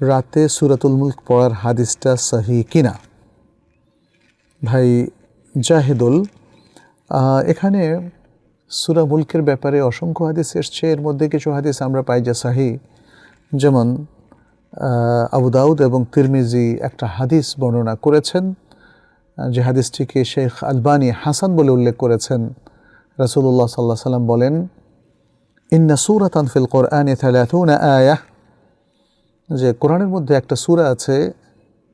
রাতে সুরাতুল মুল্ক পড়ার হাদিসটা সহি কিনা? ভাই জাহেদুল এখানে সুরা মুলকের ব্যাপারে অসংখ্য হাদিস এসছে। এর মধ্যে কিছু হাদিস আমরা পাই যে সাহি। যেমন আহ, আবু দাউদ এবং তিরমিজি একটা হাদিস বর্ণনা করেছেন যে হাদিসটিকে শেখ আলবানী হাসান বলে উল্লেখ করেছেন। রাসূলুল্লাহ সাল্লাহ সাল্লাম বলেন ইন্না সুরাতান ফিল কোরআনে থালাথুনা আয়াহ। যে কোরআনের মধ্যে একটা সুরা আছে,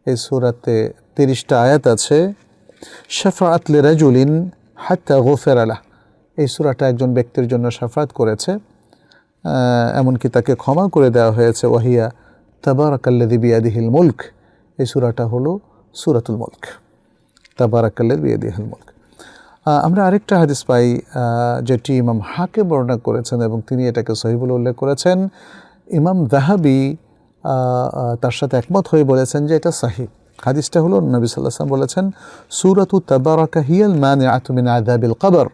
এই সুরাতে তিরিশটা আয়াত আছে, শাফাআত লিরাজুলিন হাত্তা গোফের আলাহ এই সুরাটা একজন ব্যক্তির জন্য শাফাত করেছে এমনকি তাকে ক্ষমা করে দেওয়া হয়েছে, ওয়াহিয়া তাবারাকাল্লাদি বিয়াদিহিল মুলক। এই সুরাটা হলো সূরাতুল মুলক তাবারাকাল্লাদি বিয়াদিহিল মুলক। আমরা আরেকটা হাদিস পাই যেটি ইমাম হাকে বর্ণনা করেছেন এবং তিনি এটাকে সহি বলে উল্লেখ করেছেন। ইমাম দাহাবি তার সাথে একমত হয়ে বলেছেন যে এটা সাহি হাদিসটা হলো নবী সাল্লাম বলেছেন, সুরাতু তাবারাকা হিয়াল মানে আতুমিন আদাবিল কবর।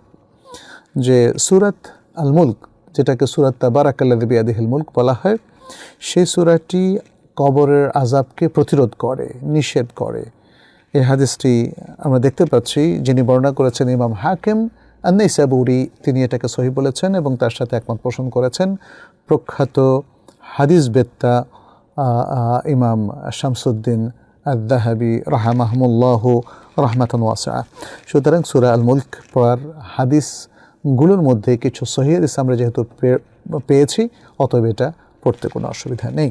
যে সুরাত আল মুলক যেটাকে সুরাত তাবারাকাল্লাদি বিয়াদিহিল মুলক বলা হয়, সেই সুরাটি কবরের আজাবকে প্রতিরোধ করে, নিষেধ করে। এই হাদিসটি আমরা দেখতে পাচ্ছি, যিনি বর্ণনা করেছেন ইমাম হাকিম আন্নাই সাবুরি তিনি এটাকে সহি বলেছেন এবং তার সাথে একমত পোষণ করেছেন। প্রখ্যাত হাদিস বেত্তা ইমাম শামসুদ্দিন আদাহাবি রাহামাহমুল্লাহ রহমাতন ওয়াসা সুতরাং সুরা আল মুলক পড়ার হাদিসগুলোর মধ্যে কিছু সহি হাদিস আমরা যেহেতু পেয়েছি, অতএব এটা পড়তে কোনো অসুবিধা নেই।